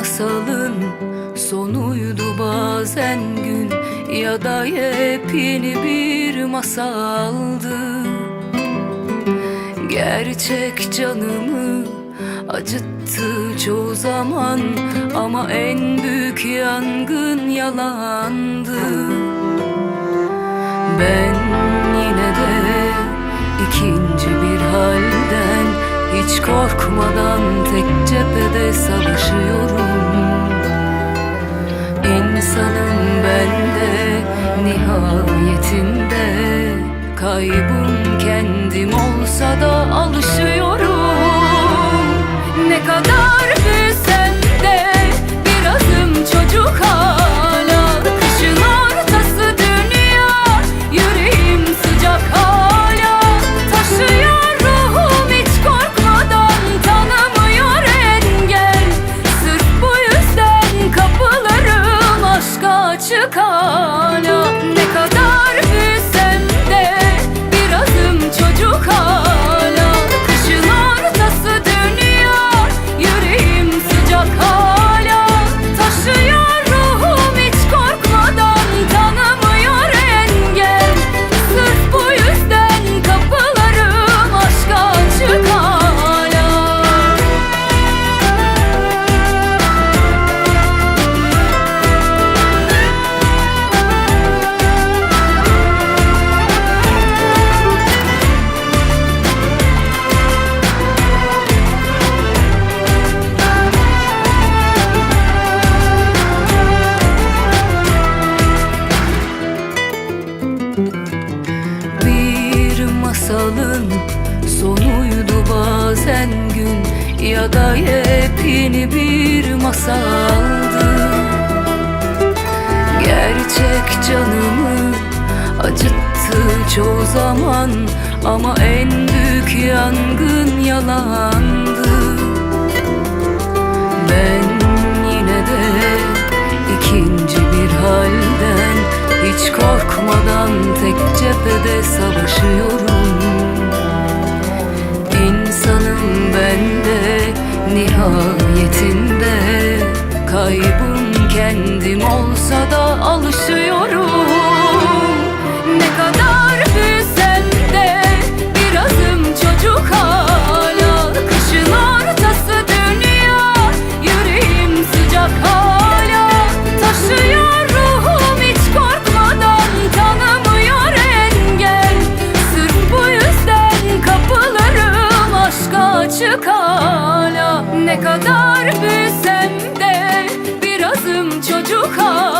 Masalın sonuydu bazen gün Ya da yepyeni bir masaldı. Gerçek canımı acıttı çoğu zaman Ama en büyük yangın yalandı. Ben yine de ikinci bir halden Hiç korkmadan tek cephede savaşıyorum. De nihayetinde Kaybım kendim olsa da alışıyorum. Ne kadar Ne kadar büyüsem de birazım çocuk hala masalın sonuydu bazen gün. Ya da yepyeni bir masaldı. Gerçek canımı acıttı çoğu zaman. Ama en büyük yangın yalandı olsa da alışıyorum. Ne kadar büyüsem de birazım çocuk hala. Kışın ortası dünya yüreğim sıcak hala. Taşıyor ruhum hiç korkmadan tanımıyor engel. Sırf bu yüzden kapılarım aşka açık hala. Ne kadar büyüsem de birazım çocuk ha